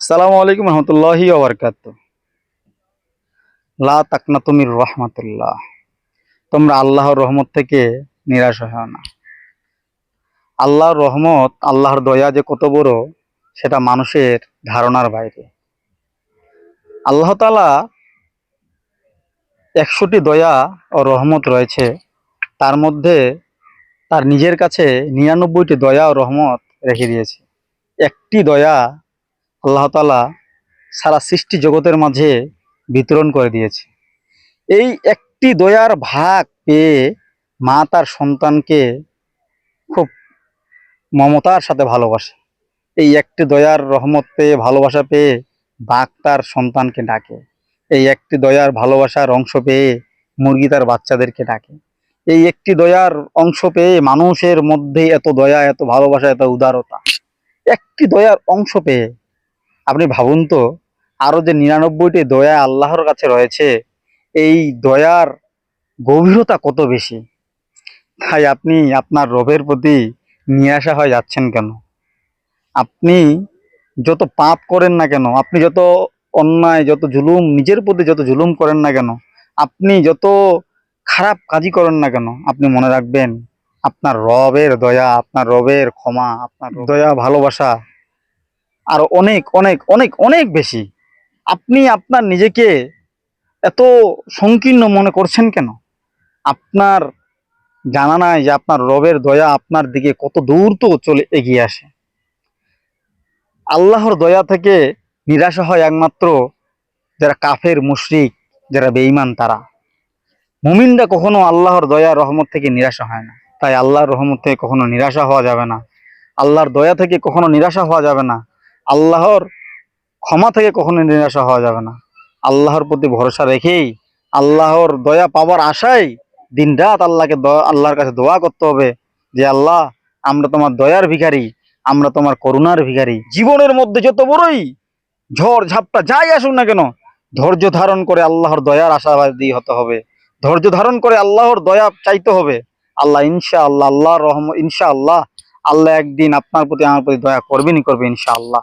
সালামু আলাইকুম রহমতুল্লাহি ওবরকাত লা তাকনা রহমতুল্লাহ। তোমরা আল্লাহর রহমত থেকে নিরাশ হয় না। আল্লাহর রহমত, আল্লাহর দয়া যে কত বড়, সেটা মানুষের ধারণার বাইরে। আল্লাহ তালা একশোটি দয়া ও রহমত রয়েছে। তার মধ্যে তার নিজের কাছে নিরানব্বইটি দয়া ও রহমত রেখে দিয়েছে। একটি দয়া আল্লাহ তালা সারা সৃষ্টি জগতের মাঝে বিতরণ করে দিয়েছে। এই একটি দয়ার ভাগ পেয়ে মা তার সন্তানকে খুব মমতার সাথে ভালোবাসে। এই একটি দয়ার রহমত পেয়ে, ভালোবাসা পেয়ে বাঘ তার সন্তানকে ডাকে। এই একটি দয়ার ভালোবাসার অংশ পেয়ে মুরগি তার বাচ্চাদেরকে ডাকে। এই একটি দয়ার অংশ পেয়ে মানুষের মধ্যে এত দয়া, এত ভালোবাসা, এত উদারতা। একটি দয়ার অংশ পেয়ে আপনি ভাবুন তো, আরও যে নিরানব্বইটি দয়া আল্লাহর কাছে রয়েছে, এই দয়ার গভীরতা কত বেশি? তাই আপনি আপনার রবের প্রতি নিরাশা হয়ে যাচ্ছেন কেন? আপনি যত পাপ করেন না কেন, আপনি যত অন্যায়, যত জুলুম, নিজের প্রতি যত জুলুম করেন না কেন, আপনি যত খারাপ কাজই করেন না কেন, আপনি মনে রাখবেন, আপনার রবের দয়া, আপনার রবের ক্ষমা, আপনার দয়া, ভালোবাসা আর অনেক অনেক অনেক অনেক বেশি। আপনি আপনার নিজেকে এত সংকীর্ণ মনে করছেন কেন? আপনার জানা নাই যে আপনার রবের দয়া আপনার দিকে কত দূর তো চলে এগিয়ে আসে। আল্লাহর দয়া থেকে নিরাশা হয় একমাত্র যারা কাফের, মুশরিক, যারা বেঈমান তারা। মুমিনরা কখনো আল্লাহর দয়া, রহমত থেকে নিরাশা হয় না। তাই আল্লাহর রহমত থেকে কখনো নিরাশা হওয়া যাবে না। আল্লাহর দয়া থেকে কখনো নিরাশা হওয়া যাবে না। আল্লাহর ক্ষমা থেকে কখনো নিরাশা হওয়া যাবে না। আল্লাহর প্রতি ভরসা রেখেই, আল্লাহর দয়া পাওয়ার আশায় দিন রাত আল্লাহকে আল্লাহর কাছে দোয়া করতে হবে যে, আল্লাহ, আমরা তোমার দয়ার ভিখারি, আমরা তোমার করুণার ভিখারি। জীবনের মধ্যে যত বড়ই ঝড় ঝাপটা যাই আসুক না কেন, ধৈর্য ধারণ করে আল্লাহর দয়ার আশাবাদী হতে হবে। ধৈর্য ধারণ করে আল্লাহর দয়া চাইতে হবে। আল্লাহ ইনশা আল্লাহ আল্লাহর রহম ইনশা আল্লাহ আল্লাহ একদিন আপনার প্রতি আমার প্রতি দয়া করবেনই করবে ইনশা আল্লাহ